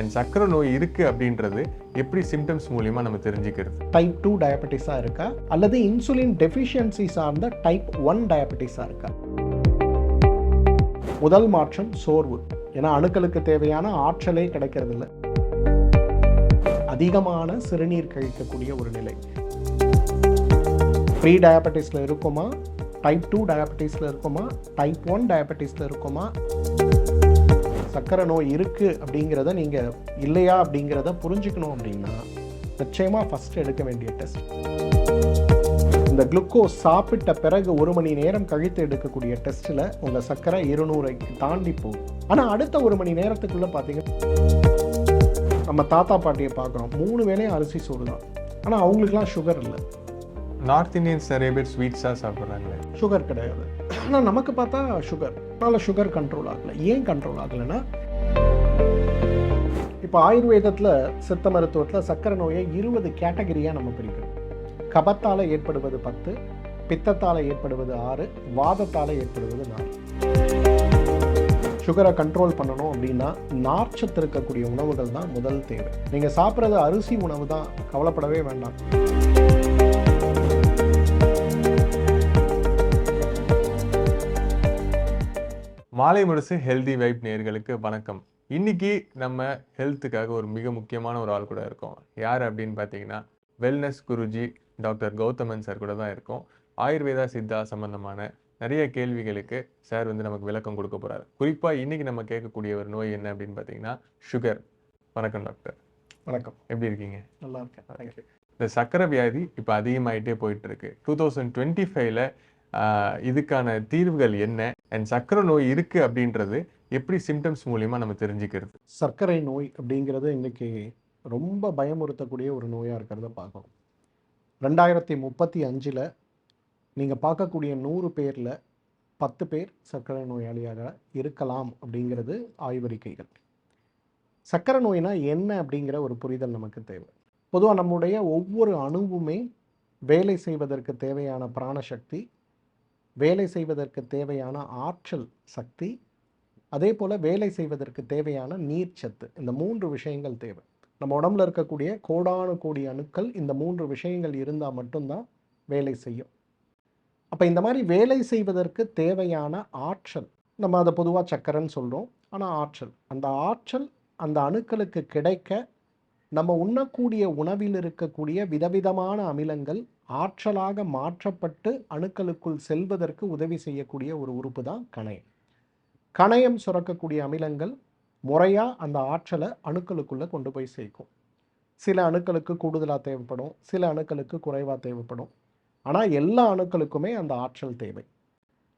And சக்கரை நோய் இருக்குது அப்படின்றது எப்படி சிம்டம்ஸ் மூலியமாக நம்ம தெரிஞ்சுக்கிறது? டைப் டூ டயபெட்டிஸாக இருக்கா? அல்லது இன்சுலின் டெஃபிஷியன்சி சார்ந்த டைப் ஒன் டயபெட்டிஸாக இருக்கா? முதல் மாற்றம் சோர்வு. ஏன்னா அணுக்களுக்கு தேவையான ஆற்றலே கிடைக்கிறதில்ல. அதிகமான சிறுநீர் கழிக்கக்கூடிய ஒரு நிலை. ப்ரீ டயபெட்டிஸில் இருக்குமா? டைப் டூ டயபெட்டிஸில் இருக்குமா? டைப் ஒன் டயபெட்டிஸில் இருக்குமா? சக்கரை நோய் இருக்குது அப்படிங்கிறத நீங்கள் இல்லையா அப்படிங்கிறத புரிஞ்சுக்கணும் அப்படின்னா நிச்சயமாக ஃபஸ்ட் எடுக்க வேண்டிய டெஸ்ட் இந்த குளுக்கோஸ் சாப்பிட்ட பிறகு ஒரு மணி நேரம் கழித்து எடுக்கக்கூடிய டெஸ்ட்டில் உங்கள் சர்க்கரை இருநூறை தாண்டி போகும். ஆனால் அடுத்த ஒரு மணி நேரத்துக்குள்ளே பார்த்தீங்க நம்ம தாத்தா பாட்டியை பார்க்குறோம் மூணு வேளையும் அரிசி சோறு தான். ஆனால் அவங்களுக்குலாம் சுகர் இல்லை. நார்த் இந்தியன்ஸ் நிறைய பேர் ஸ்வீட்ஸாக சாப்பிட்றாங்களே. சுகர் கிடையாது. ஆனால் நமக்கு பார்த்தா சுகர் அதனால் சுகர் கண்ட்ரோல் ஆகலை. ஏன் கண்ட்ரோல் ஆகலைன்னா இப்போ ஆயுர்வேதத்தில் சித்த மருத்துவத்தில் சக்கரை நோயை இருபது கேட்டகரியாக நம்ம பிரிக்கிறோம். கபத்தால் ஏற்படுவது பத்து பித்தத்தால் ஏற்படுவது ஆறு வாதத்தால் ஏற்படுவது நாலு. சுகரை கண்ட்ரோல் பண்ணணும் அப்படின்னா நார்ச்சத்து இருக்கக்கூடிய உணவுகள் தான் முதல் தேவை. நீங்கள் சாப்பிட்றது அரிசி உணவு தான் கவலைப்படவே வேண்டாம். மாலை முரசு ஹெல்தி வைப் நேர்களுக்கு வணக்கம். இன்னைக்கு நம்ம ஹெல்த்துக்காக ஒரு மிக முக்கியமான ஒரு ஆள் கூட இருக்கோம். யார் அப்படின்னு பார்த்தீங்கன்னா wellness Guruji doctor Gowthaman sir கூட தான் இருக்கோம். ஆயுர்வேதா சித்தா சம்பந்தமான நிறைய கேள்விகளுக்கு சார் வந்து நமக்கு விளக்கம் கொடுக்க போறாரு. குறிப்பாக இன்னைக்கு நம்ம கேட்கக்கூடிய ஒரு நோய் என்ன அப்படின்னு பார்த்தீங்கன்னா சுகர் வணக்கம் டாக்டர். வணக்கம். எப்படி இருக்கீங்க? நல்லா இருக்கேன். இந்த சக்கரை வியாதி இப்போ அதிகமாயிட்டே போயிட்டு இருக்கு. டூ தௌசண்ட் டுவெண்ட்டி ஃபைவ்ல இதுக்கான தீர்வுகள் என்ன? அண்ட் சர்க்கரை நோய் இருக்கு அப்படின்றது எப்படி சிம்டம்ஸ் மூலியமா நம்ம தெரிஞ்சுக்கிறது? சர்க்கரை நோய் அப்படிங்கிறது இன்னைக்கு ரொம்ப பயமுறுத்தக்கூடிய ஒரு நோயாக இருக்கிறத பார்க்கணும். ரெண்டாயிரத்தி முப்பத்தி அஞ்சில் நீங்கள் பார்க்கக்கூடிய நூறு பேரில் பத்து பேர் சர்க்கரை நோயாளியாக இருக்கலாம் அப்படிங்கிறது ஆய்வறிக்கைகள். சர்க்கரை நோய்னா என்ன அப்படிங்கிற ஒரு புரிதல் நமக்கு தேவை. பொதுவாக நம்முடைய ஒவ்வொரு அணுவுமே வேலை செய்வதற்கு தேவையான பிராணசக்தி வேலை செய்வதற்கு தேவையான ஆற்றல் சக்தி அதே போல் வேலை செய்வதற்கு தேவையான நீர்ச்சத்து இந்த மூன்று விஷயங்கள் தேவை. நம்ம உடம்புல இருக்கக்கூடிய கோடானு கோடி அணுக்கள் இந்த மூன்று விஷயங்கள் இருந்தால் மட்டும்தான் வேலை செய்யும். அப்போ இந்த மாதிரி வேலை செய்வதற்கு தேவையான ஆற்றல் நம்ம அதை பொதுவாக சக்கரைன்னு சொல்கிறோம் ஆனால் ஆற்றல். அந்த ஆற்றல் அந்த அணுக்களுக்கு கிடைக்க நம்ம உண்ணக்கூடிய உணவில் இருக்கக்கூடிய விதவிதமான அமிலங்கள் ஆற்றலாக மாற்றப்பட்டு அணுக்களுக்குள் செல்வதற்கு உதவி செய்யக்கூடிய ஒரு உறுப்பு தான் கணையம். கணையம் சுரக்கக்கூடிய அமிலங்கள் முறையாக அந்த ஆற்றலை அணுக்களுக்குள்ளே கொண்டு போய் சேர்க்கும். சில அணுக்களுக்கு கூடுதலாக தேவைப்படும் சில அணுக்களுக்கு குறைவாக தேவைப்படும். ஆனால் எல்லா அணுக்களுக்குமே அந்த ஆற்றல் தேவை.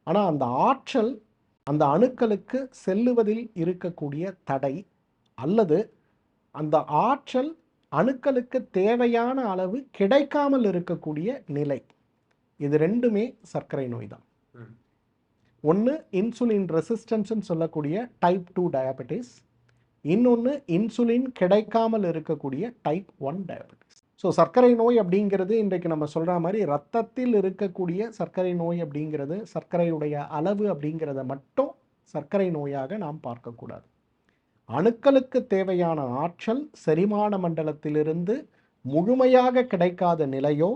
ஆனால் அந்த ஆற்றல் அந்த அணுக்களுக்கு செல்லுவதில் இருக்கக்கூடிய தடை அல்லது அந்த ஆற்றல் அணுக்களுக்கு தேவையான அளவு கிடைக்காமல் இருக்கக்கூடிய நிலை. இது ரெண்டுமே சர்க்கரை நோய் தான். ஒன்று இன்சுலின் ரெசிஸ்டன்ஸ்னு சொல்லக்கூடிய டைப் டூ டயபெட்டிஸ். இன்னொன்று இன்சுலின் கிடைக்காமல் இருக்கக்கூடிய டைப் ஒன் டயபெட்டிஸ். ஸோ சர்க்கரை நோய் அப்படிங்கிறது இன்றைக்கு நம்ம சொல்கிற மாதிரி ரத்தத்தில் இருக்கக்கூடிய சர்க்கரை நோய் அப்படிங்கிறது சர்க்கரையுடைய அளவு அப்படிங்கிறத மட்டும் சர்க்கரை நோயாக நாம் பார்க்கக்கூடாது. அணுக்களுக்கு தேவையான ஆற்றல் செரிமான மண்டலத்திலிருந்து முழுமையாக கிடைக்காத நிலையோ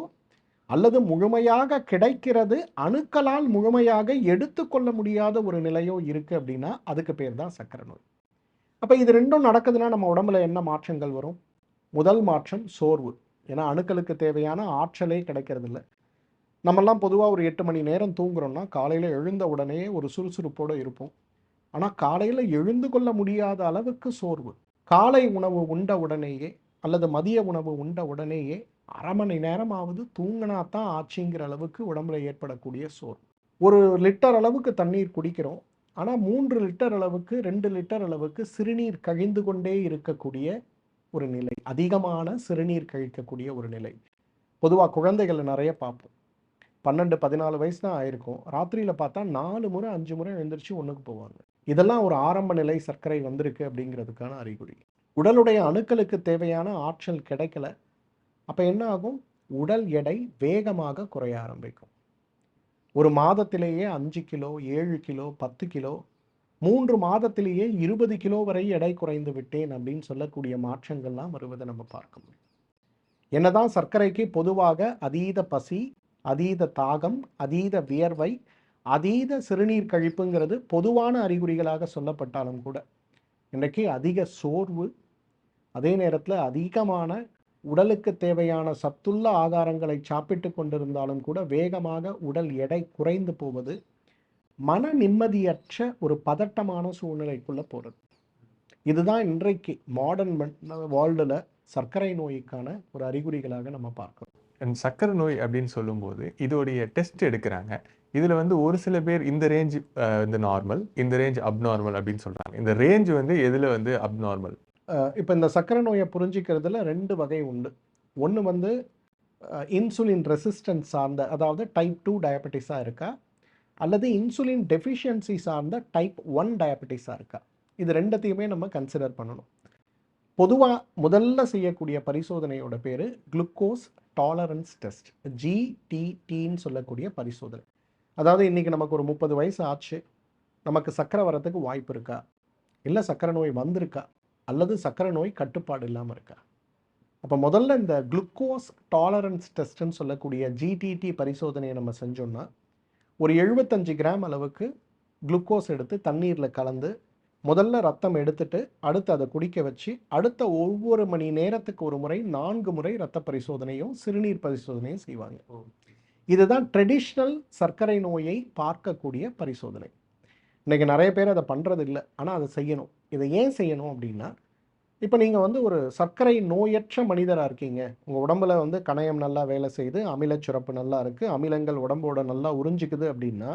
அல்லது முழுமையாக கிடைக்கிறது அணுக்களால் முழுமையாக எடுத்துக்கொள்ள முடியாத ஒரு நிலையோ இருக்குது அப்படின்னா அதுக்கு பேர் தான் சக்கரை நோய் அப்போ இது ரெண்டும் நடக்குதுன்னா நம்ம உடம்புல என்ன மாற்றங்கள் வரும்? முதல் மாற்றம் சோர்வு. ஏன்னா அணுக்களுக்கு தேவையான ஆற்றலே கிடைக்கிறது இல்லை நம்மெல்லாம் பொதுவாக ஒரு எட்டு மணி நேரம் தூங்குறோம்னா காலையில் எழுந்த உடனே ஒரு சுறுசுறுப்போடு இருப்போம். ஆனால் காலையில் எழுந்து கொள்ள முடியாத அளவுக்கு சோர்வு. காலை உணவு உண்ட உடனேயே அல்லது மதிய உணவு உண்ட உடனேயே அரை மணி நேரமாவது தூங்கினா தான் ஆச்சுங்கிற அளவுக்கு உடம்புல ஏற்படக்கூடிய சோர்வு. ஒரு லிட்டர் அளவுக்கு தண்ணீர் குடிக்கிறோம். ஆனால் மூன்று லிட்டர் அளவுக்கு ரெண்டு லிட்டர் அளவுக்கு சிறுநீர் கழிந்து கொண்டே இருக்கக்கூடிய ஒரு நிலை. அதிகமான சிறுநீர் கழிக்கக்கூடிய ஒரு நிலை. பொதுவாக குழந்தைகளை நிறைய பார்ப்போம். பன்னெண்டு பதினாலு வயசு தான் ஆயிருக்கும். ராத்திரியில் பார்த்தா நாலு முறை அஞ்சு முறை எழுந்திரிச்சு ஒன்றுக்கு போவாங்க. இதெல்லாம் ஒரு ஆரம்ப நிலை சர்க்கரை வந்திருக்கு அப்படிங்கிறதுக்கான அறிகுறி. உடலுடைய அணுக்களுக்கு தேவையான ஆற்றல் கிடைக்கல. அப்போ என்ன ஆகும்? உடல் எடை வேகமாக குறைய ஆரம்பிக்கும். ஒரு மாதத்திலேயே அஞ்சு கிலோ ஏழு கிலோ பத்து கிலோ மூன்று மாதத்திலேயே இருபது கிலோ வரை எடை குறைந்து விட்டேன் அப்படின்னு சொல்லக்கூடிய மாற்றங்கள்லாம் வருவதை நம்ம பார்க்க முடியும். என்னதான் சர்க்கரைக்கு பொதுவாக அதீத பசி அதீத தாகம் அதீத வியர்வை அதீத சிறுநீர் கழிப்புங்கிறது பொதுவான அறிகுறிகளாக சொல்லப்பட்டாலும் கூட இன்றைக்கு அதிக சோர்வு அதே நேரத்தில் அதிகமான உடலுக்கு தேவையான சத்துள்ள ஆகாரங்களை சாப்பிட்டு கொண்டிருந்தாலும் கூட வேகமாக உடல் எடை குறைந்து போவது மன நிம்மதியற்ற ஒரு பதட்டமான சூழ்நிலைக்குள்ளே போகிறது இதுதான் இன்றைக்கு மாடர்ன் வேர்ல்டில் சர்க்கரை நோய்க்கான ஒரு அறிகுறிகளாக நம்ம பார்க்கிறோம். அண்ட் சக்கரை நோய் அப்படின்னு சொல்லும்போது இதோடைய டெஸ்ட் எடுக்கிறாங்க. இதில் வந்து ஒரு சில பேர் இந்த ரேஞ்ச் இந்த நார்மல் இந்த ரேஞ்ச் அப்நார்மல் அப்படின்னு சொல்கிறாங்க இந்த ரேஞ்ச் வந்து எதில் வந்து அப்நார்மல் இப்போ இந்த சர்க்கரை நோயை புரிஞ்சிக்கிறதுல ரெண்டு வகை உண்டு. ஒன்று வந்து இன்சுலின் ரெசிஸ்டன்ஸ் சார்ந்த அதாவது டைப் டூ டயபெட்டிஸாக இருக்கா? அல்லது இன்சுலின் டெஃபிஷியன்சி சார்ந்த டைப் ஒன் டயபெட்டிஸாக இருக்கா? இது ரெண்டத்தையுமே நம்ம கன்சிடர் பண்ணணும். பொதுவாக முதல்ல செய்யக்கூடிய பரிசோதனையோட பேர் குளுக்கோஸ் டாலரன்ஸ் டெஸ்ட் ஜிடிடின்னு சொல்லக்கூடிய பரிசோதனை. அதாவது இன்றைக்கி நமக்கு ஒரு முப்பது வயசு ஆச்சு. நமக்கு சக்கரை வரத்துக்கு வாய்ப்பு இருக்கா? இல்லை சர்க்கரை நோய் வந்திருக்கா? அல்லது சர்க்கரை நோய் கட்டுப்பாடு இல்லாமல் இருக்கா? அப்போ முதல்ல இந்த குளுக்கோஸ் டாலரன்ஸ் டெஸ்ட்டுன்னு சொல்லக்கூடிய ஜிடிடி பரிசோதனையை நம்ம செஞ்சோம்னா ஒரு எழுபத்தஞ்சு கிராம் அளவுக்கு குளுக்கோஸ் எடுத்து தண்ணீரில் கலந்து முதல்ல ரத்தம் எடுத்துட்டு அடுத்து அதை குடிக்க வச்சு அடுத்த ஒவ்வொரு மணி நேரத்துக்கு ஒரு முறை நான்கு முறை ரத்த பரிசோதனையும் சிறுநீர் பரிசோதனையும் செய்வாங்க. இதுதான் ட்ரெடிஷ்னல் சர்க்கரை நோயை பார்க்கக்கூடிய பரிசோதனை. இன்னைக்கு நிறைய பேர் அதை பண்ணுறது இல்லை ஆனால் அதை செய்யணும். இதை ஏன் செய்யணும் அப்படின்னா இப்போ நீங்கள் வந்து ஒரு சர்க்கரை நோயற்ற மனிதராக இருக்கீங்க. உங்கள் உடம்புல வந்து கணையம் நல்லா வேலை செய்து அமில சுரப்பு நல்லா இருக்குது அமிலங்கள் உடம்போட நல்லா உறிஞ்சிக்குது அப்படின்னா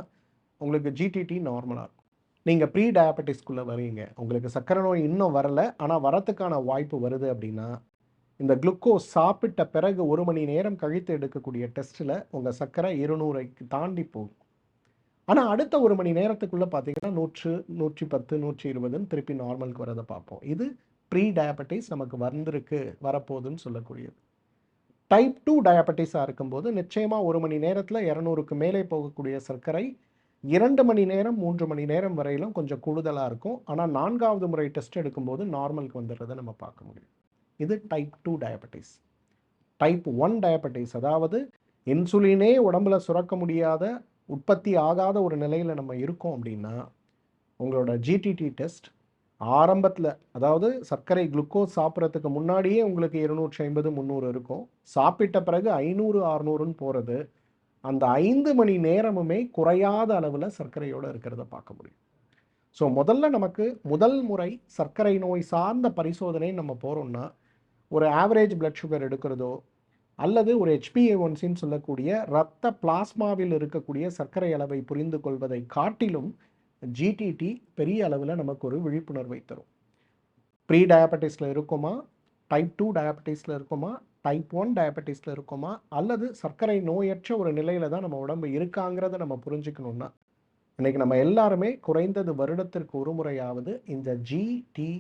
உங்களுக்கு ஜிடிடி நார்மலாக இருக்கும். நீங்கள் ப்ரீ டயபெட்டிஸ்குள்ளே வரீங்க உங்களுக்கு சர்க்கரை நோய் இன்னும் வரல. ஆனால் வரத்துக்கான வாய்ப்பு வருது அப்படின்னா இந்த குளுக்கோஸ் சாப்பிட்ட பிறகு ஒரு மணி நேரம் கழித்து எடுக்கக்கூடிய டெஸ்ட்டில் உங்கள் சர்க்கரை இருநூறைக்கு தாண்டி போகும். ஆனால் அடுத்த ஒரு மணி நேரத்துக்குள்ளே பார்த்தீங்கன்னா நூற்று நூற்றி பத்து நூற்றி இருபதுன்னு திருப்பி நார்மலுக்கு வரதை பார்ப்போம். இது ப்ரீ டயபெட்டிஸ் நமக்கு வந்திருக்கு வரப்போகுதுன்னு சொல்லக்கூடியது. டைப் டூ டயபெட்டிஸாக இருக்கும்போது நிச்சயமாக ஒரு மணி நேரத்தில் இரநூறுக்கு மேலே போகக்கூடிய சர்க்கரை இரண்டு மணி நேரம் மூன்று மணி நேரம் வரையிலும் கொஞ்சம் கூடுதலாக இருக்கும். ஆனால் நான்காவது முறை டெஸ்ட் எடுக்கும்போது நார்மலுக்கு வந்துடுறதை நம்ம பார்க்க முடியும். இது type two diabetes type one diabetes அதாவது இன்சுலினே உடம்புல சுரக்க முடியாத உற்பத்தி ஆகாத ஒரு நிலையில் நம்ம இருக்கோம் அப்படின்னா உங்களோட ஜிடிடி டெஸ்ட் ஆரம்பத்தில் அதாவது சர்க்கரை குளுக்கோஸ் சாப்பிட்றதுக்கு முன்னாடியே உங்களுக்கு இருநூற்றி ஐம்பது முந்நூறு இருக்கும். சாப்பிட்ட பிறகு ஐநூறு அறுநூறுன்னு போகிறது அந்த ஐந்து மணி நேரமுமே குறையாத அளவில் சர்க்கரையோடு இருக்கிறத பார்க்க முடியும். ஸோ முதல்ல நமக்கு முதல் முறை சர்க்கரை நோய் சார்ந்த பரிசோதனை நம்ம போகிறோம்னா ஒரு ஆவரேஜ் பிளட் சுகர் எடுக்கிறதோ அல்லது ஒரு ஹெச்பிஏஒன்சின்னு சொல்லக்கூடிய இரத்த பிளாஸ்மாவில் இருக்கக்கூடிய சர்க்கரை அளவை புரிந்து கொள்வதை காட்டிலும் ஜிடிடி பெரிய அளவில் நமக்கு ஒரு விழிப்புணர்வை தரும். ப்ரீ டயபெட்டிஸில் இருக்குமா டைப் டூ டயபெட்டிஸில் இருக்குமா டைப் ஒன் டயபெட்டிஸில் இருக்குமா அல்லது சர்க்கரை நோயற்ற ஒரு நிலையில் தான் நம்ம உடம்பு இருக்காங்கிறத நம்ம புரிஞ்சுக்கணுன்னா இன்றைக்கி நம்ம எல்லாருமே குறைந்தது வருடத்திற்கு ஒரு முறையாவது இந்த ஜிடிடி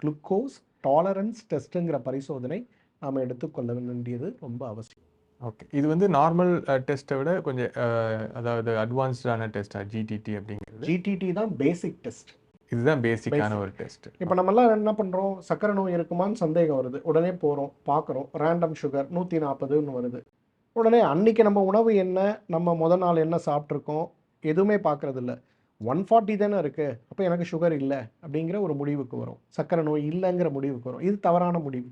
குளுக்கோஸ் டாலரன்ஸ் டெஸ்ட்டுங்கிற பரிசோதனை நாம் எடுத்துக்கொள்ள வேண்டியது ரொம்ப அவசியம். ஓகே இது வந்து நார்மல் டெஸ்ட்டை விட கொஞ்சம் அஹ், அதாவது அட்வான்ஸ்டான டெஸ்டா ஜிடிடி அப்படிங்கிறது? ஜிடிடி தான் பேசிக் டெஸ்ட் இதுதான் பேசிக்கான ஒரு டெஸ்ட் இப்போ நம்மலாம் என்ன பண்ணுறோம் சக்கரை நோய் இருக்குமான்னு சந்தேகம் வருது. உடனே போகிறோம் பார்க்குறோம் ரேண்டம் சுகர் நூற்றி நாற்பதுன்னு வருது. உடனே அன்னைக்கு நம்ம உணவு என்ன? நம்ம முத நாள் என்ன சாப்பிட்ருக்கோம் எதுவுமே பார்க்கறது இல்ல ஒன் ஃபார்ட்டி தானே இருக்குது அப்போ எனக்கு சுகர் இல்லை அப்படிங்கிற ஒரு முடிவுக்கு வரும். சக்கரை நோய் இல்லைங்கிற முடிவுக்கு வரும். இது தவறான முடிவு.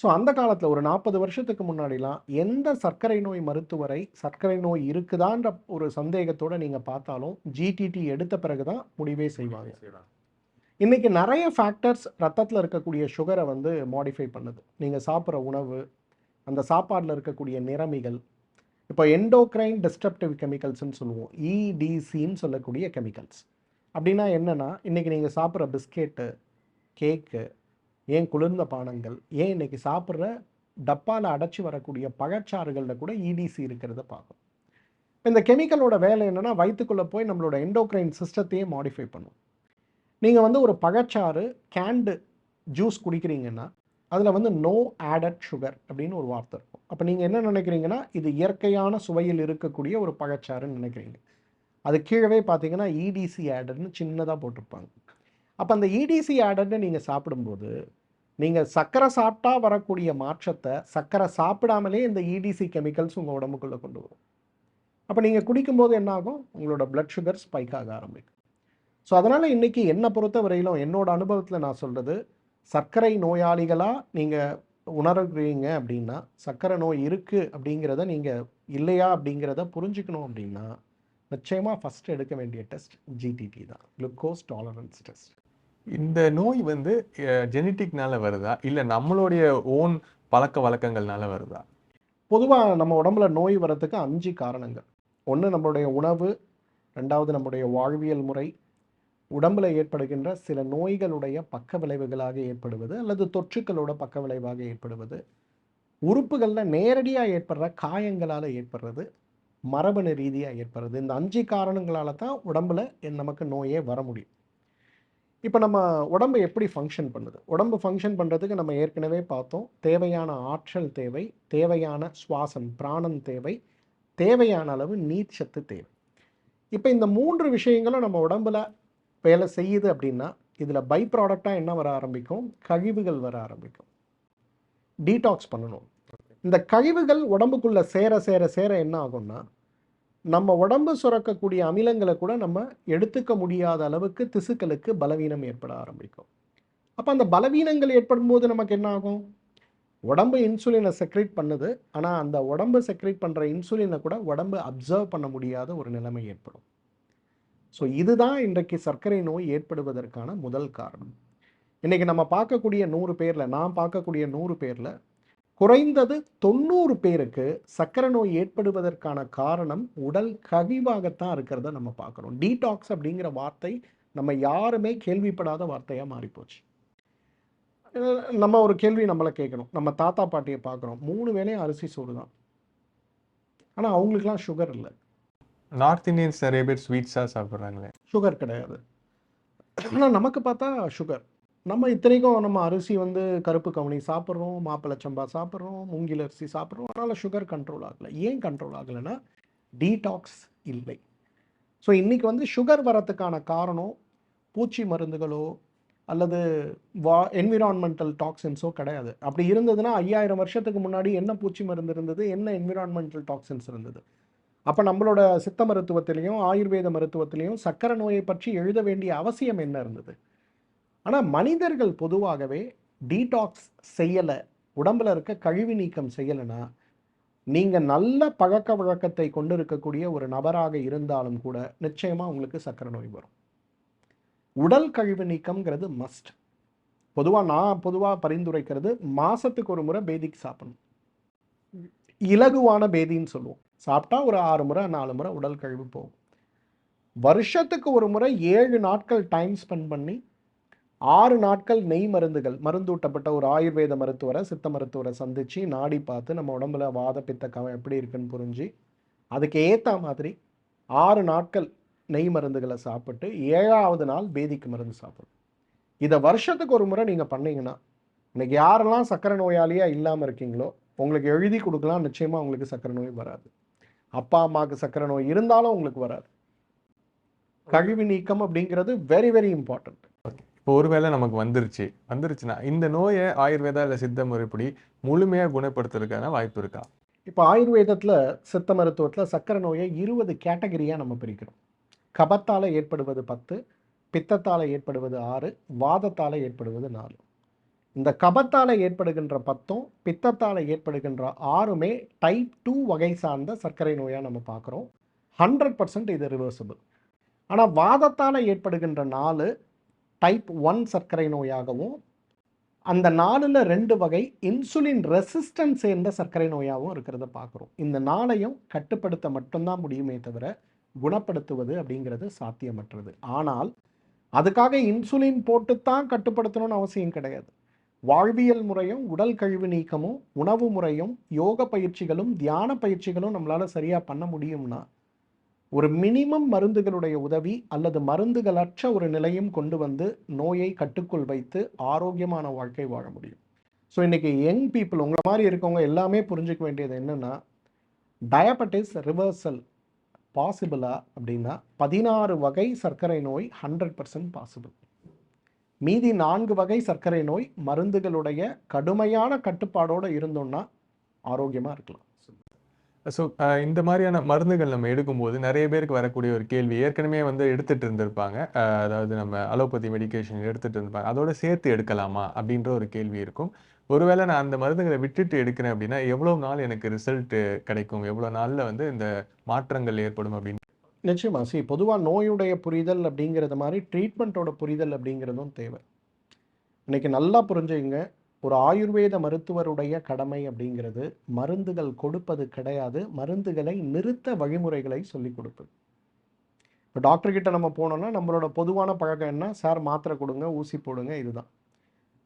ஸோ அந்த காலத்தில் ஒரு நாற்பது வருஷத்துக்கு முன்னாடிலாம் எந்த சர்க்கரை நோய் மருத்துவரை சர்க்கரை நோய் இருக்குதான்ற ஒரு சந்தேகத்தோட நீங்கள் பார்த்தாலும் ஜிடிடி எடுத்த பிறகு தான் முடிவே செய்வாங்க. இன்னைக்கு நிறைய ஃபேக்டர்ஸ் ரத்தத்தில் இருக்கக்கூடிய சுகரை வந்து மாடிஃபை பண்ணுது. நீங்கள் சாப்பிட்ற உணவு அந்த சாப்பாடில் இருக்கக்கூடிய நிறமிகள் இப்போ எண்டோக்ரைன் டிஸ்ட்ரப்டிவ் கெமிக்கல்ஸ்னு சொல்லுவோம். இடிசின்னு சொல்லக்கூடிய கெமிக்கல்ஸ் அப்படின்னா என்னென்னா இன்றைக்கி நீங்கள் சாப்பிட்ற பிஸ்கெட்டு கேக்கு ஏன் குளிர்ந்த பானங்கள் ஏன் இன்னைக்கு சாப்பிட்ற டப்பாவில் அடைச்சி வரக்கூடிய பழச்சாறுகளில் கூட இடிசி இருக்கிறத பார்க்கும் இந்த கெமிக்கலோட வேலை என்னென்னா வயிற்றுக்குள்ளே போய் நம்மளோட எண்டோக்ரைன் சிஸ்டத்தையே மாடிஃபை பண்ணும். நீங்கள் வந்து ஒரு பழச்சாறு கேண்டு ஜூஸ் குடிக்கிறீங்கன்னா அதில் வந்து நோ ஆடட் சுகர் அப்படின்னு ஒரு வார்த்தை இருக்கும். அப்போ நீங்கள் என்ன நினைக்கிறீங்கன்னா இது இயற்கையான சுவையில் இருக்கக்கூடிய ஒரு பழச்சாறுன்னு நினைக்கிறீங்க. அது கீழவே பார்த்தீங்கன்னா இடிசி ஆடட்னு சின்னதாக போட்டிருப்பாங்க. அப்போ அந்த இடிசி ஆடனை நீங்கள் சாப்பிடும்போது நீங்கள் சர்க்கரை சாப்பிட்டா வரக்கூடிய மாற்றத்தை சர்க்கரை சாப்பிடாமலே இந்த இடிசி கெமிக்கல்ஸ் உங்கள் உடம்புக்குள்ளே கொண்டு வரும். அப்போ நீங்கள் குடிக்கும்போது என்னாகும் உங்களோட பிளட் சுகர் ஸ்பைக் ஆக ஆரம்பிக்கும். ஸோ அதனால் இன்றைக்கி என்னை பொறுத்த வரையிலும் என்னோட அனுபவத்தில் நான் சொல்கிறது சர்க்கரை நோயாளிகளாக நீங்கள் உணர்கிறீங்க அப்படின்னா சர்க்கரை நோய் இருக்குது அப்படிங்கிறத நீங்கள் இல்லையா அப்படிங்கிறத புரிஞ்சுக்கணும் அப்படின்னா நிச்சயமாக ஃபஸ்ட்டு எடுக்க வேண்டிய டெஸ்ட் ஜிடிடி தான் குளுக்கோஸ் டாலரன்ஸ் டெஸ்ட் இந்த நோய் வந்து ஜெனட்டிக்னால வருதா? இல்லை நம்மளுடைய ஓன் பழக்க வழக்கங்கள்னால வருதா? பொதுவாக நம்ம உடம்புல நோய் வர்றதுக்கு அஞ்சு காரணங்கள். ஒன்று நம்மளுடைய உணவு ரெண்டாவது நம்முடைய வாழ்வியல் முறை உடம்புல ஏற்படுகின்ற சில நோய்களுடைய பக்க விளைவுகளாக ஏற்படுவது அல்லது தொற்றுக்களோட பக்க விளைவாக ஏற்படுவது உறுப்புகளில் நேரடியாக ஏற்படுற காயங்களால் ஏற்படுறது மரபணு ரீதியாக ஏற்படுறது. இந்த அஞ்சு காரணங்களால் தான் உடம்புல நமக்கு நோயே வர முடியும். இப்போ நம்ம உடம்பு எப்படி ஃபங்க்ஷன் பண்ணுது? உடம்பு ஃபங்க்ஷன் பண்ணுறதுக்கு நம்ம ஏற்கனவே பார்த்தோம். தேவையான ஆற்றல் தேவை தேவையான சுவாசம் பிராணம் தேவை தேவையான அளவு நீர்ச்சத்து தேவை. இப்போ இந்த மூன்று விஷயங்களும் நம்ம உடம்புல வேலை செய்யுது அப்படின்னா இதில் பை ப்ராடக்டாக என்ன வர ஆரம்பிக்கும்? கழிவுகள் வர ஆரம்பிக்கும். டீடாக்ஸ் பண்ணணும். இந்த கழிவுகள் உடம்புக்குள்ளே சேர சேர சேர என்ன ஆகும்னா நம்ம உடம்பு சுரக்கக்கூடிய அமிலங்களை கூட நம்ம எடுத்துக்க முடியாத அளவுக்கு திசுக்களுக்கு பலவீனம் ஏற்பட ஆரம்பிக்கும். அப்போ அந்த பலவீனங்கள் ஏற்படும் போது நமக்கு என்ன ஆகும்? உடம்பு இன்சுலினை செக்ரேட் பண்ணுது. ஆனால் அந்த உடம்பு செக்ரேட் பண்ணுற இன்சுலினை கூட உடம்பு அப்சர்வ் பண்ண முடியாத ஒரு நிலைமை ஏற்படும். ஸோ இதுதான் இன்றைக்கு சர்க்கரை நோய் ஏற்படுவதற்கான முதல் காரணம். இன்றைக்கி நம்ம பார்க்கக்கூடிய நூறு பேரில் நான் பார்க்கக்கூடிய நூறு பேரில் குறைந்தது தொண்ணூறு பேருக்கு சர்க்கரை நோய் ஏற்படுவதற்கான காரணம் உடல் கழிவாகத்தான் இருக்கிறத நம்ம பார்க்குறோம். டீடாக்ஸ் அப்படிங்கிற வார்த்தை நம்ம யாருமே கேள்விப்படாத வார்த்தையாக மாறிப்போச்சு. நம்ம ஒரு கேள்வி நம்மளை கேட்கணும். நம்ம தாத்தா பாட்டியை பார்க்குறோம். மூணு வேளையும் அரிசி சோறு தான் ஆனால் அவங்களுக்குலாம் சுகர் இல்லை. நார்த் இந்தியன்ஸ் நிறைய பேர் ஸ்வீட்ஸாக சாப்பிட்றாங்களே. சுகர் கிடையாது. ஆனால் நமக்கு பார்த்தா சுகர் நம்ம இத்தனைக்கும் நம்ம அரிசி வந்து கருப்பு கவுனி சாப்பிட்றோம் மாப்பிளச்சம்பா சாப்பிட்றோம் மூங்கில் அரிசி சாப்பிட்றோம். அதனால் சுகர் கண்ட்ரோல் ஆகலை. ஏன் கண்ட்ரோல் ஆகலைன்னா டீடாக்ஸ் இல்லை. ஸோ இன்றைக்கி வந்து சுகர் வரத்துக்கான காரணம் பூச்சி மருந்துகளோ அல்லது வா என்விரான்மெண்டல் டாக்ஸின்ஸோ கிடையாது. அப்படி இருந்ததுன்னா ஐயாயிரம் வருஷத்துக்கு முன்னாடி என்ன பூச்சி மருந்து இருந்தது? என்ன என்விரான்மெண்டல் டாக்ஸின்ஸ் இருந்தது? அப்போ நம்மளோட சித்த மருத்துவத்திலையும் ஆயுர்வேத மருத்துவத்திலையும் சக்கரை நோயை பற்றி எழுத வேண்டிய அவசியம் என்ன இருந்தது? ஆனால் மனிதர்கள் பொதுவாகவே டீடாக்ஸ் செய்யலை உடம்பில் இருக்க கழிவு நீக்கம் செய்யலைன்னா நீங்கள் நல்ல பழக்க வழக்கத்தை கொண்டு இருக்கக்கூடிய ஒரு நபராக இருந்தாலும் கூட நிச்சயமாக உங்களுக்கு சக்கரை நோய் வரும். உடல் கழிவு நீக்கம்ங்கிறது மஸ்ட் பொதுவாக நான் பொதுவாக பரிந்துரைக்கிறது மாதத்துக்கு ஒரு முறை பேதிக்கு சாப்பிடணும். இலகுவான பேதின்னு சொல்லுவோம். சாப்பிட்டா ஒரு ஆறு முறை நாலு முறை உடல் கழிவு போகும். வருஷத்துக்கு ஒரு முறை ஏழு நாட்கள் டைம் ஸ்பெண்ட் பண்ணி ஆறு நாட்கள் நெய் மருந்துகள் மருந்தூட்டப்பட்ட ஒரு ஆயுர்வேத மருத்துவரை சித்த மருத்துவரை சந்தித்து நாடி பார்த்து நம்ம உடம்புல வாத பித்த கவம் எப்படி இருக்குன்னு புரிஞ்சு அதுக்கு ஏற்ற மாதிரி ஆறு நாட்கள் நெய் மருந்துகளை சாப்பிட்டு ஏழாவது நாள் பேதிக்கு மருந்து சாப்பிடணும். இதை வருஷத்துக்கு ஒரு முறை நீங்கள் பண்ணீங்கன்னா இன்னைக்கு யாரெல்லாம் சக்கரை நோயாளியாக இல்லாமல் இருக்கீங்களோ உங்களுக்கு எழுதி கொடுக்கலாம் நிச்சயமாக உங்களுக்கு சக்கரை நோய் வராது. அப்பா அம்மாவுக்கு சக்கரை நோய் இருந்தாலும் உங்களுக்கு வராது. கழிவு நீக்கம் அப்படிங்கிறது வெரி வெரி இம்பார்ட்டன்ட் இப்போ ஒருவேளை நமக்கு வந்துருச்சு. வந்துருச்சுன்னா இந்த நோயை ஆயுர்வேதா இல்லை சித்த முறைப்படி முழுமையாக குணப்படுத்துறதுக்கான வாய்ப்பு இருக்கா? இப்போ ஆயுர்வேதத்தில் சித்த மருத்துவத்தில் சக்கரை நோயை இருபது கேட்டகரியாக நம்ம பிரிக்கிறோம். கபத்தால் ஏற்படுவது பத்து பித்தத்தால் ஏற்படுவது ஆறு வாதத்தால் ஏற்படுவது நாலு. இந்த கபத்தால் ஏற்படுகின்ற பத்தும் பித்தத்தால் ஏற்படுகின்ற ஆறுமே டைப் டூ வகை சார்ந்த சர்க்கரை நோயாக நம்ம பார்க்குறோம். ஹண்ட்ரட் பர்சன்ட் இது ரிவர்சபிள் ஆனால் வாதத்தால் ஏற்படுகின்ற நாலு டைப் ஒன் சர்க்கரை நோயாகவும் அந்த நாலில் ரெண்டு வகை இன்சுலின் ரெசிஸ்டன்ஸ் சேர்ந்த சர்க்கரை நோயாகவும் இருக்கிறத பார்க்குறோம். இந்த நாளையும் கட்டுப்படுத்த மட்டும்தான் முடியுமே தவிர குணப்படுத்துவது அப்படிங்கிறது சாத்தியமற்றது. ஆனால் அதுக்காக இன்சுலின் போட்டுத்தான் கட்டுப்படுத்தணும்னு அவசியம் கிடையாது. வாழ்வியல் முறையும் உடல் கழிவு நீக்கமும் உணவு முறையும் யோக பயிற்சிகளும் தியான பயிற்சிகளும் நம்மளால் சரியாக பண்ண முடியும்னா ஒரு மினிமம் மருந்துகளுடைய உதவி அல்லது மருந்துகளற்ற ஒரு நிலையும் கொண்டு வந்து நோயை கட்டுக்குள் வைத்து ஆரோக்கியமான வாழ்க்கை வாழ முடியும். ஸோ இன்றைக்கி யங் பீப்புள் உங்களை மாதிரி இருக்கவங்க எல்லாமே புரிஞ்சுக்க வேண்டியது என்னென்னா டயபெட்டிஸ் ரிவர்சல் பாசிபிளா அப்படின்னா பதினாறு வகை சர்க்கரை நோய் ஹண்ட்ரட் பர்சன்ட் பாசிபிள் மீதி நான்கு வகை சர்க்கரை நோய் மருந்துகளுடைய கடுமையான கட்டுப்பாடோடு இருந்தோம்னா ஆரோக்கியமாக இருக்கலாம். ஸோ இந்த மாதிரியான மருந்துகள் நம்ம எடுக்கும்போது நிறைய பேருக்கு வரக்கூடிய ஒரு கேள்வி ஏற்கனவே வந்து எடுத்துகிட்டு இருந்திருப்பாங்க. அதாவது நம்ம அலோபதி மெடிகேஷன் எடுத்துகிட்டு இருப்பாங்க அதோட சேர்த்து எடுக்கலாமா அப்படின்ற ஒரு கேள்வி இருக்கும். ஒருவேளை நான் அந்த மருந்துகளை விட்டுட்டு எடுக்கிறேன் அப்படின்னா எவ்வளோ நாள் எனக்கு ரிசல்ட்டு கிடைக்கும்? எவ்வளோ நாளில் வந்து இந்த மாற்றங்கள் ஏற்படும் அப்படின்னு? நிச்சயமா. சி பொதுவாக நோயுடைய புரிதல் அப்படிங்கிறது மாதிரி ட்ரீட்மெண்ட்டோட புரிதல் அப்படிங்கிறதும் தேவை. இன்னைக்கு நல்லா புரிஞ்சுங்க. ஒரு ஆயுர்வேத மருத்துவருடைய கடமை அப்படிங்கிறது மருந்துகள் கொடுப்பது கிடையாது. மருந்துகளை நிறுத்த வழிமுறைகளை சொல்லிக் கொடுப்பது. இப்போ டாக்டர் கிட்ட நம்ம போனோம்னா நம்மளோட பொதுவான பழக்கம் என்ன? சார் மாத்திரை கொடுங்க ஊசி போடுங்க இதுதான்.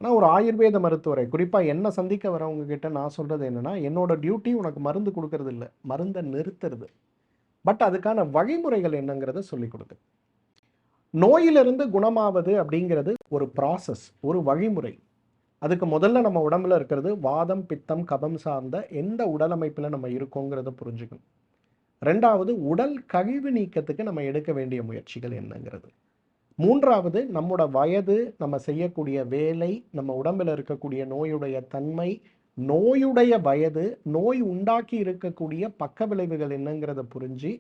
ஆனால் ஒரு ஆயுர்வேத மருத்துவரை குறிப்பாக என்ன சந்திக்க வரவங்க கிட்ட நான் சொல்கிறது என்னன்னா என்னோட டியூட்டி உனக்கு மருந்து கொடுக்கறது இல்லை. மருந்தை நிறுத்துறது. பட் அதுக்கான வழிமுறைகள் என்னங்கிறத சொல்லிக் கொடுக்கு நோயிலிருந்து குணமாவது அப்படிங்கிறது ஒரு ப்ராசஸ் ஒரு வழிமுறை. அதுக்கு முதல்ல நம்ம உடம்புல இருக்கிறது வாதம் பித்தம் கபம் சார்ந்த எந்த உடலமைப்பில் நம்ம இருக்கோங்கிறத புரிஞ்சுக்கணும். ரெண்டாவது உடல் கழிவு நீக்கத்துக்கு நம்ம எடுக்க வேண்டிய முயற்சிகள் என்னங்கிறது. மூன்றாவது நம்மோட வயது நம்ம செய்யக்கூடிய வேலை நம்ம உடம்புல இருக்கக்கூடிய நோயுடைய தன்மை நோயுடைய வயது நோய் உண்டாக்கி இருக்கக்கூடிய பக்க விளைவுகள் என்னங்கிறத புரிஞ்சு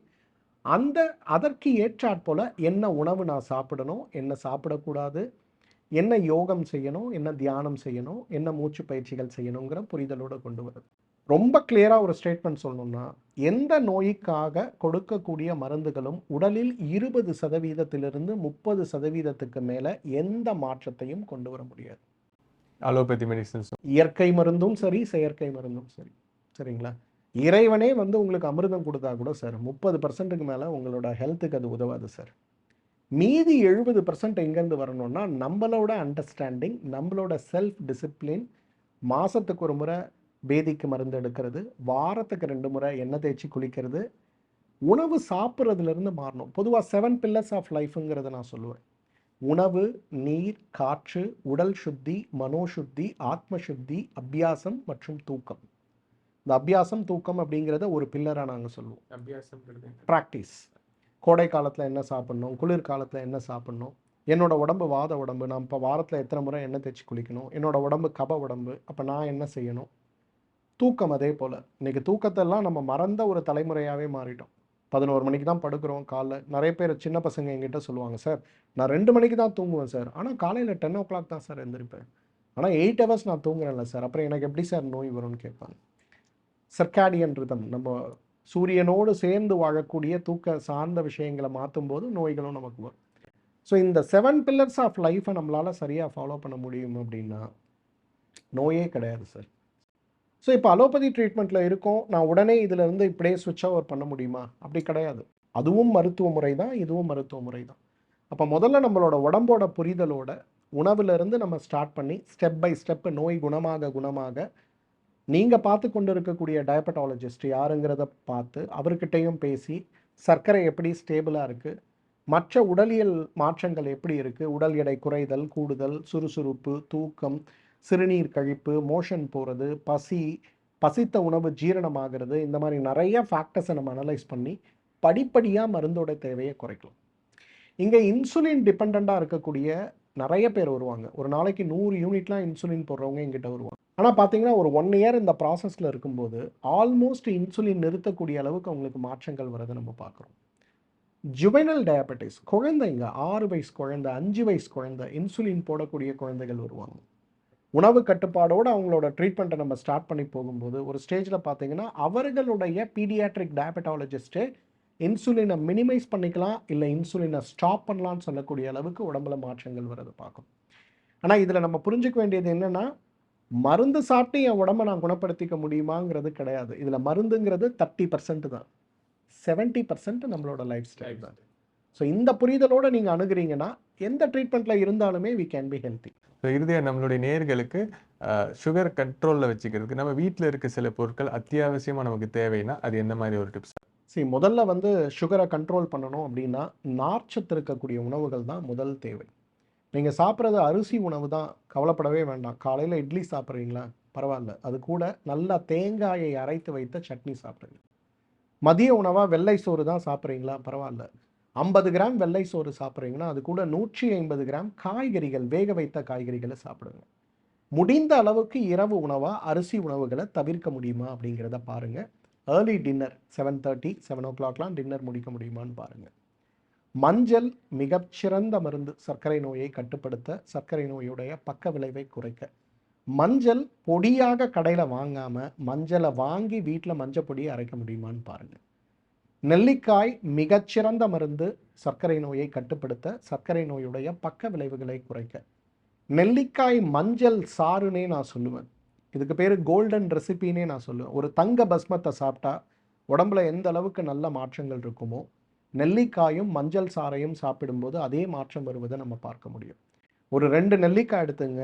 அந்த அதற்கு ஏற்றாற்போல் என்ன உணவு நான் சாப்பிடணும் என்ன சாப்பிடக்கூடாது என்ன யோகம் செய்யணும் என்ன தியானம் செய்யணும் என்ன மூச்சு பயிற்சிகள் செய்யணுங்கிற புரிதலோட கொண்டு வருது ரொம்ப கிளியராக ஒரு ஸ்டேட்மெண்ட் சொல்லணும்னா எந்த நோய்க்காக கொடுக்கக்கூடிய மருந்துகளும் உடலில் இருபது சதவீதத்திலிருந்து முப்பது சதவீதத்துக்கு மேலே எந்த மாற்றத்தையும் கொண்டு வர முடியாது. அலோபதி மெடிசன்ஸ் இயற்கை மருந்தும் சரி செயற்கை மருந்தும் சரி. சரிங்களா? இறைவனே வந்து உங்களுக்கு அமிர்தம் கொடுத்தா கூட சார் முப்பது பர்சன்ட்டுக்கு மேலே உங்களோட ஹெல்த்துக்கு அது உதவாது சார். மீதி எழுபது பர்சன்ட் எங்கேருந்து வரணும்னா நம்மளோட அண்டர்ஸ்டாண்டிங் நம்மளோட செல்ஃப் டிசிப்ளின் மாதத்துக்கு ஒரு முறை பேதிக்கு மருந்து எடுக்கிறது வாரத்துக்கு ரெண்டு முறை எண்ணெய் தேய்ச்சி குளிக்கிறது உணவு சாப்பிட்றதுலேருந்து மாறணும். பொதுவாக செவன் பில்லர்ஸ் ஆஃப் லைஃப்ங்கிறத நான் சொல்லுவேன். உணவு நீர் காற்று உடல் சுத்தி மனோசுத்தி ஆத்ம சுத்தி அபியாசம் மற்றும் தூக்கம். இந்த அபியாசம் தூக்கம் அப்படிங்கிறத ஒரு பில்லராக நாங்கள் சொல்லுவோம். அபியாசம் ப்ராக்டிஸ் கோடை காலத்தில் என்ன சாப்பிட்ணும்? குளிர் காலத்தில் என்ன சாப்பிட்ணும்? என்னோட உடம்பு வாத உடம்பு நான் இப்போ வாரத்தில் எத்தனை முறை எண்ணெய் தேய்ச்சி குளிக்கணும்? என்னோட உடம்பு கப உடம்பு அப்போ நான் என்ன செய்யணும்? தூக்கம் அதே போல். இன்றைக்கி தூக்கத்தெல்லாம் நம்ம மறந்த ஒரு தலைமுறையாகவே மாறிட்டோம். பதினோரு மணிக்கு தான் படுக்கிறோம் காலைல. நிறைய பேர் சின்ன பசங்க என்கிட்ட சொல்லுவாங்க சார் நான் ரெண்டு மணிக்கு தான் தூங்குவேன் சார். ஆனால் காலையில் டென் ஓ கிளாக் தான் சார் எழுந்திருப்பேன் ஆனால் எயிட் ஹவர்ஸ் நான் தூங்குறேன்ல சார். அப்புறம் எனக்கு எப்படி சார் நோய் வரும்னு கேட்பாங்க. சர்க்காடியன் ரிதம் நம்ம சூரியனோடு சேர்ந்து வாழக்கூடிய தூக்க சார்ந்த விஷயங்களை மாற்றும் போது நோய்களும் நமக்கு வரும். ஸோ இந்த செவன் பில்லர்ஸ் ஆஃப் லைஃப்பை நம்மளால் சரியாக ஃபாலோ பண்ண முடியும் அப்படின்னா நோயே கிடையாது சார் ஸோ இப்போ அலோபதி ட்ரீட்மெண்ட்டில் இருக்கோம். நான் உடனே இதிலிருந்து இப்படியே சுவிட்ச் ஓவர் பண்ண முடியுமா? அப்படி கிடையாது. அதுவும் மருத்துவ முறை தான் இதுவும் மருத்துவ முறை தான். அப்போ முதல்ல நம்மளோட உடம்போட புரிதலோட உணவுலேருந்து நம்ம ஸ்டார்ட் பண்ணி ஸ்டெப் பை ஸ்டெப்பு நோய் குணமாக குணமாக நீங்கள் பார்த்து கொண்டு இருக்கக்கூடிய டயபட்டாலஜிஸ்ட் யாருங்கிறத பார்த்து அவர்கிட்டையும் பேசி சர்க்கரை எப்படி ஸ்டேபிளாக இருக்குது மற்ற உடலியல் மாற்றங்கள் எப்படி இருக்குது உடல் எடை குறைதல் கூடுதல் சுறுசுறுப்பு தூக்கம் சிறுநீர் கழிப்பு மோஷன் போகிறது பசி பசித்த உணவு ஜீரணமாகிறது இந்த மாதிரி நிறைய ஃபேக்டர்ஸை நம்ம அனலைஸ் பண்ணி படிப்படியாக மருந்தோட தேவையை குறைக்கலாம். இங்கே இன்சுலின் டிபெண்ட்டாக இருக்கக்கூடிய நிறைய பேர் வருவாங்க. ஒரு நாளைக்கு நூறு யூனிட்லாம் இன்சுலின் போடுறவங்க எங்கிட்ட வருவாங்க. ஆனால் பார்த்தீங்கன்னா ஒரு ஒன் இயர் இந்த ப்ராசஸில் இருக்கும்போது ஆல்மோஸ்ட் இன்சுலின் நிறுத்தக்கூடிய அளவுக்கு அவங்களுக்கு மாற்றங்கள் வரதை நம்ம பார்க்குறோம் ஜுவைனல் டயபெட்டிஸ் குழந்தைங்க ஆறு வயசு குழந்தை அஞ்சு வயசு குழந்தை இன்சுலின் போடக்கூடிய குழந்தைகள் வருவாங்க. உணவு கட்டுப்பாடோடு அவங்களோட ட்ரீட்மெண்ட்டை நம்ம ஸ்டார்ட் பண்ணி போகும்போது ஒரு ஸ்டேஜில் பார்த்தீங்கன்னா அவர்களுடைய பீடியாட்ரிக் டயபெட்டாலஜிஸ்ட்டு இன்சுலினை மினிமைஸ் பண்ணிக்கலாம் இல்லை இன்சுலினை ஸ்டாப் பண்ணலாம்னு சொல்லக்கூடிய அளவுக்கு உடம்புல மாற்றங்கள் வரதை பார்க்கும். ஆனால் இதில் நம்ம புரிஞ்சுக்க வேண்டியது என்னென்னா மருந்து சாப்பிட்டு என் உடம்பை நான் குணப்படுத்திக்க முடியுமாங்கிறது கிடையாது. இதில் மருந்துங்கிறது தேர்ட்டி பர்சன்ட் தான். செவன்ட்டி பர்சன்ட் நம்மளோட லைஃப் ஸ்டைல் தான். ஸோ இந்த புரிதலோடு நீங்கள் அணுகுறீங்கன்னா எந்த ட்ரீட்மெண்ட்டில் இருந்தாலுமே we can be healthy so இறுதியாக நம்மளுடைய நேர்களுக்கு சுகர் கண்ட்ரோலில் வச்சுக்கிறதுக்கு நம்ம வீட்டில் இருக்க சில பொருட்கள் அத்தியாவசியமாக நமக்கு தேவைன்னா அது எந்த மாதிரி ஒரு டிப்ஸ் சரி முதல்ல வந்து சுகரை கண்ட்ரோல் பண்ணணும் அப்படின்னா நார்ச்சத்து இருக்கக்கூடிய உணவுகள் தான் முதல் தேவை. நீங்கள் சாப்பிட்றது அரிசி உணவு தான் கவலைப்படவே வேண்டாம். காலையில் இட்லி சாப்பிட்றீங்களா? பரவாயில்ல. அது கூட நல்லா தேங்காயை அரைத்து வைத்த சட்னி சாப்பிடுங்க. மதிய உணவாக வெள்ளை சோறு தான் சாப்பிட்றீங்களா? பரவாயில்ல. ஐம்பது கிராம் வெள்ளை சோறு சாப்பிட்றீங்கன்னா அது கூட நூற்றி ஐம்பது கிராம் காய்கறிகள் வேக வைத்த காய்கறிகளை சாப்பிடுங்க. முடிந்த அளவுக்கு இரவு உணவாக அரிசி உணவுகளை தவிர்க்க முடியுமா அப்படிங்கிறத பாருங்கள் early dinner seven thirty seven ஓ கிளாக்லாம் டின்னர் முடிக்க முடியுமான்னு பாருங்கள் மஞ்சள் மிகச்சிறந்த மருந்து சர்க்கரை நோயை கட்டுப்படுத்த சர்க்கரை நோயுடைய பக்க விளைவை குறைக்க. மஞ்சள் பொடியாக கடையில் வாங்காமல் மஞ்சளை வாங்கி வீட்டில் மஞ்சள் பொடியை அரைக்க முடியுமான்னு பாருங்கள் நெல்லிக்காய் மிகச்சிறந்த மருந்து சர்க்கரை நோயை கட்டுப்படுத்த சர்க்கரை நோயுடைய பக்க விளைவுகளை குறைக்க. நெல்லிக்காய் மஞ்சள் சாறுனே நான் சொல்லுவேன். இதுக்கு பேர் கோல்டன் ரெசிபின்னே நான் சொல்லுவேன். ஒரு தங்க பஸ்மத்தை சாப்பிட்டா உடம்புல எந்த அளவுக்கு நல்ல மாற்றங்கள் இருக்குமோ நெல்லிக்காயும் மஞ்சள் சாறையும் சாப்பிடும்போது அதே மாற்றம் வருவதை நம்ம பார்க்க முடியும். ஒரு ரெண்டு நெல்லிக்காய் எடுத்துங்க.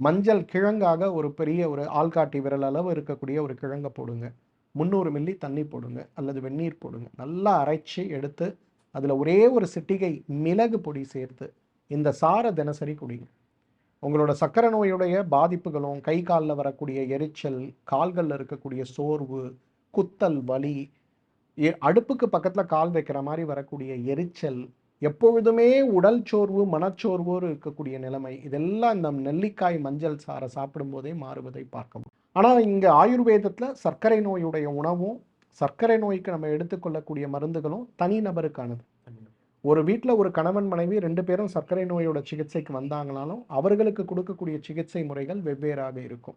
மஞ்சள் கிழங்காக ஒரு பெரிய ஒரு ஆள்காட்டி விரல் அளவு இருக்கக்கூடிய ஒரு கிழங்கை போடுங்க. முந்நூறு மில்லி தண்ணி போடுங்க அல்லது வெந்நீர் போடுங்க. நல்லா அரைச்சி எடுத்து அதில் ஒரே ஒரு சிட்டிகை மிளகு பொடி சேர்த்து இந்த சாரை தினசரி குடிங்க. உங்களோட சக்கரை நோயுடைய பாதிப்புகளும் கை காலில் வரக்கூடிய எரிச்சல் கால்களில் இருக்கக்கூடிய சோர்வு குத்தல் வலி அடுப்புக்கு பக்கத்தில் கால் வைக்கிற மாதிரி வரக்கூடிய எரிச்சல் எப்பொழுதுமே உடல் சோர்வு மனச்சோர்வோடு இருக்கக்கூடிய நிலைமை இதெல்லாம் இந்த நெல்லிக்காய் மஞ்சள் சாறை சாப்பிடும்போதே மாறுவதை பார்க்க ஆனால் இங்கே ஆயுர்வேதத்தில் சர்க்கரை நோயுடைய உணவும் சர்க்கரை நோய்க்கு நம்ம எடுத்துக்கொள்ளக்கூடிய மருந்துகளும் தனி நபருக்கானது ஒரு வீட்டில் ஒரு கணவன் மனைவி ரெண்டு பேரும் சர்க்கரை நோயோட சிகிச்சைக்கு வந்தாங்கனாலும் அவர்களுக்கு கொடுக்கக்கூடிய சிகிச்சை முறைகள் வெவ்வேறாக இருக்கும்.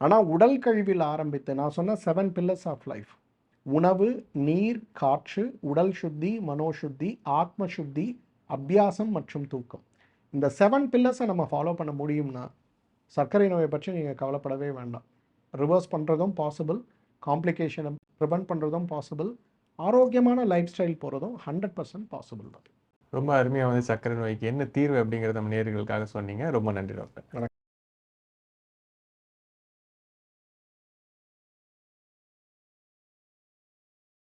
ஆனால் உடல் கழிவில் ஆரம்பித்து நான் சொன்ன செவன் பில்லர்ஸ் ஆஃப் லைஃப் உணவு நீர் காற்று உடல் சுத்தி மனோசுத்தி ஆத்ம சுத்தி அபியாசம் மற்றும் தூக்கம். இந்த செவன் பில்லர்ஸை நம்ம ஃபாலோ பண்ண முடியும்னா சர்க்கரை நோயை பற்றி நீங்கள் கவலைப்படவே வேண்டாம். ரிவர்ஸ் பண்ணுறதும் பாசிபிள் காம்ப்ளிகேஷனை ப்ரிவென்ட் பண்ணுறதும் பாசிபிள் ஆரோக்கியமான லைஃப் ஸ்டைல் போகிறதும் ஹண்ட்ரட் பர்சன்ட் பாசிபிள் தான். ரொம்ப அருமையாக வந்து சர்க்கரை நோய்க்கு என்ன தீர்வு அப்படிங்கிறத நம்ம நேர்களுக்காக சொன்னீங்க. ரொம்ப நன்றி டாக்டர்.